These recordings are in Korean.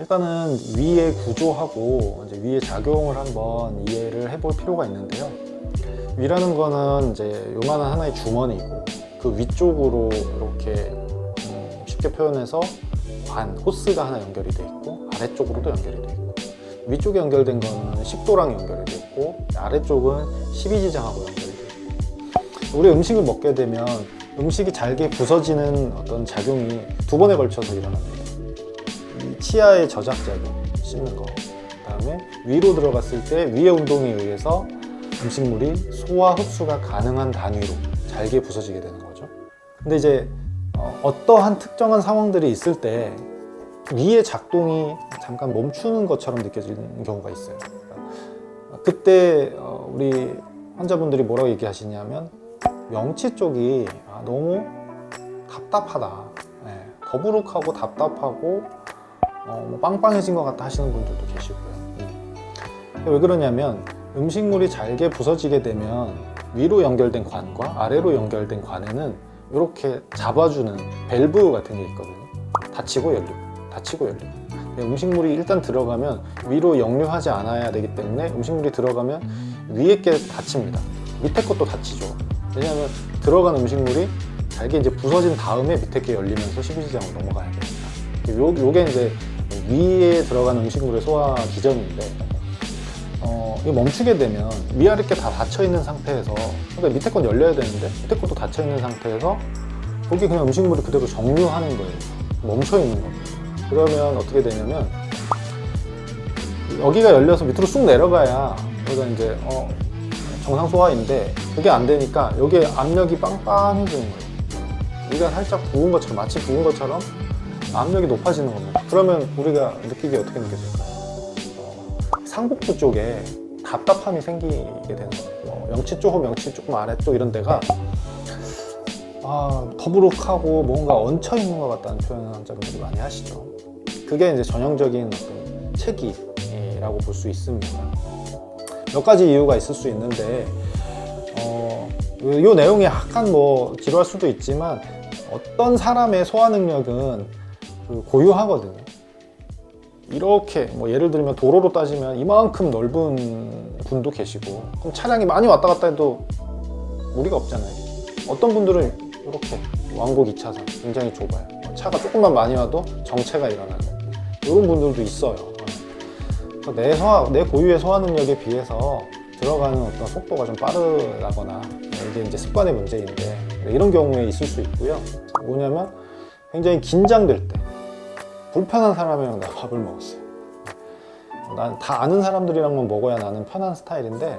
일단은 위의 구조하고 이제 위의 작용을 한번 이해를 해볼 필요가 있는데요. 위라는 거는 이제 요만한 하나의 주머니고 그 위쪽으로 이렇게 음, 쉽게 표현해서 관, 호스가 하나 연결이 돼 있고 아래쪽으로도 연결이 돼 있고 위쪽에 연결된 거는 식도랑 연결이 돼 있고 아래쪽은 12지장하고 연결이 돼 있고 우리 음식을 먹게 되면 음식이 잘게 부서지는 어떤 작용이 두 번에 걸쳐서 일어납니다. 이 치아의 저작 작용, 씹는 거. 그다음에 위로 들어갔을 때 위의 운동에 의해서 음식물이 소화 흡수가 가능한 단위로 잘게 부서지게 되는 거죠. 근데 이제 어, 떠한 특정한 상황들이 있을 때 위의 작동이 잠깐 멈추는 것처럼 느껴지는 경우가 있어요. 그러니까 그때 어, 우리 환자분들이 뭐라고 얘기하시냐면 명치 쪽이 아, 너무 답답하다. 예, 더부룩하고 답답하고 어, 뭐 빵빵해진 것 같다 하시는 분들도 계시고요. 음. 왜 그러냐면 음식물이 잘게 부서지게 되면 위로 연결된 관과 아래로 연결된 관에는 이렇게 잡아주는 밸브 같은 게 있거든요. 닫히고 열리고, 닫히고 열리고. 음식물이 일단 들어가면 위로 역류하지 않아야 되기 때문에 음식물이 들어가면 위에 게 닫힙니다. 밑에 것도 닫히죠. 왜냐하면 들어간 음식물이 잘게 이제 부서진 다음에 밑에 게 열리면서 12지장으로 넘어가야 됩니다. 요, 요게 이제 위에 들어간 음식물의 소화 기전인데 어, 이게 멈추게 되면 위아래 게 다 닫혀 있는 상태에서 그러니까 밑에 건 열려야 되는데 밑에 것도 닫혀 있는 상태에서 거기 그냥 음식물이 그대로 정류하는 거예요. 멈춰 있는 겁니다. 그러면 어떻게 되냐면 여기가 열려서 밑으로 쑥 내려가야 여기가 이제 어, 정상 소화인데 그게 안 되니까 여기에 압력이 빵빵해지는 거예요. 여기가 살짝 부은 것처럼 마치 부은 것처럼 압력이 높아지는 겁니다. 그러면 우리가 느끼기 어떻게 느껴질까요? 어, 상복부 쪽에 답답함이 생기게 되는 거예요. 어, 명치 쪽, 명치 조금 아래 쪽 이런 데가 아, 더부룩하고 뭔가 얹혀 있는 것 같다는 표현을 환자분들이 많이 하시죠. 그게 이제 전형적인 어떤 체기라고 볼 수 있습니다. 몇 가지 이유가 있을 수 있는데 어, 이 내용이 약간 뭐 지루할 수도 있지만 어떤 사람의 소화 능력은 그 고유하거든요. 이렇게 뭐 예를 들면 도로로 따지면 이만큼 넓은 분도 계시고 그럼 차량이 많이 왔다 갔다 해도 무리가 없잖아요. 어떤 분들은 이렇게 왕복 2차선 굉장히 좁아요. 차가 조금만 많이 와도 정체가 일어나는 이런 분들도 있어요. 내 소화, 내 고유의 소화 능력에 비해서 들어가는 어떤 속도가 좀 빠르다거나 이게 이제 습관의 문제인데 이런 경우에 있을 수 있고요. 뭐냐면 굉장히 긴장될 때 불편한 사람이랑 내가 밥을 먹었어요. 난 다 아는 사람들이랑만 먹어야 나는 편한 스타일인데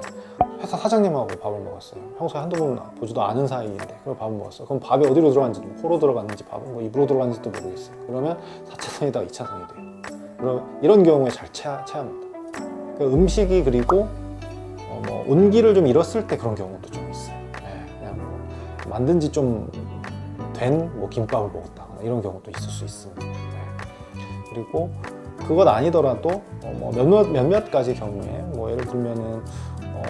회사 사장님하고 밥을 먹었어요. 평소에 한두 번 보지도 않은 사이인데 그걸 밥을 먹었어요. 그럼 밥이 어디로 들어갔는지 뭐 코로 들어갔는지 밥은 뭐 입으로 들어갔는지도 모르겠어요. 그러면 4차선이다가 2차선이 돼요. 그럼 이런 경우에 잘 체하, 체합니다. 그 음식이 그리고 어, 뭐 온기를 좀 잃었을 때 그런 경우도 좀 있어요. 네, 그냥 뭐 만든 지 좀 된 뭐 김밥을 먹었다거나 이런 경우도 있을 수 있습니다. 네. 그리고 그것 아니더라도 어, 뭐 몇몇 몇몇 가지 경우에 뭐 예를 들면은 어,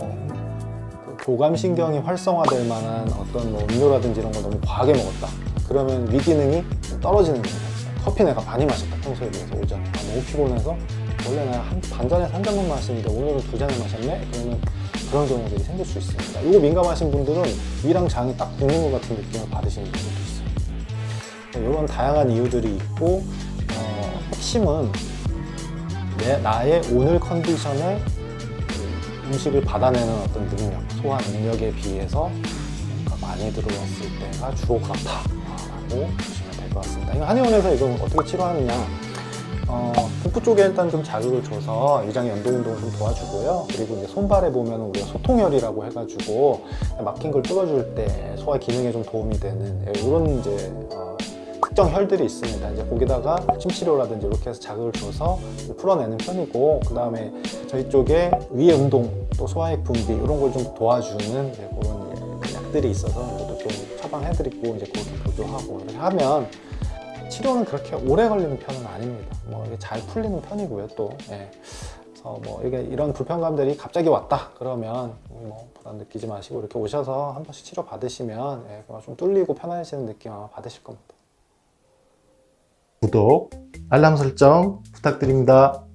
그 교감신경이 활성화될 만한 어떤 뭐 음료라든지 이런 걸 너무 과하게 먹었다. 그러면 위 기능이 좀 떨어지는 경우가 있어요. 커피 내가 많이 마셨다 평소에 비해서 오전에 아, 너무 피곤해서 원래 내가 한 반잔에서 한 잔만 마시는데 오늘은 두 잔을 마셨네? 그러면 그런 경우들이 생길 수 있습니다. 이거 민감하신 분들은 위랑 장이 딱 붙는 것 같은 느낌을 받으시는 분들도 있어요. 이런 다양한 이유들이 있고 어, 핵심은 내, 나의 오늘 컨디션에 그 음식을 받아내는 어떤 능력, 소화 능력에 비해서 많이 들어왔을 때가 주로 그렇다라고 보시면 될 것 같습니다. 한의원에서 이걸 어떻게 치료하느냐? 어, 복부 쪽에 일단 좀 자극을 줘서 위장의 연동 운동을 좀 도와주고요. 그리고 이제 손발에 보면 우리가 소통혈이라고 해가지고 막힌 걸 뚫어줄 때 소화 기능에 좀 도움이 되는 이런 이제 어, 특정 혈들이 있습니다. 이제 거기다가 침치료라든지 이렇게 해서 자극을 줘서 풀어내는 편이고 그 다음에 저희 쪽에 위의 운동 또 소화액 분비 이런 걸 좀 도와주는 그런 약들이 있어서 이것도 좀 처방해드리고 이제 그것도 보조하고 하면 치료는 그렇게 오래 걸리는 편은 아닙니다. 뭐 이게 잘 풀리는 편이고요 또. 예. 그래서 뭐 이게 이런 불편감들이 갑자기 왔다 그러면 뭐 부담 느끼지 마시고 이렇게 오셔서 한 번씩 치료 받으시면 예, 좀 뚫리고 편안해지는 느낌 아마 받으실 겁니다. 구독, 알람 설정 부탁드립니다.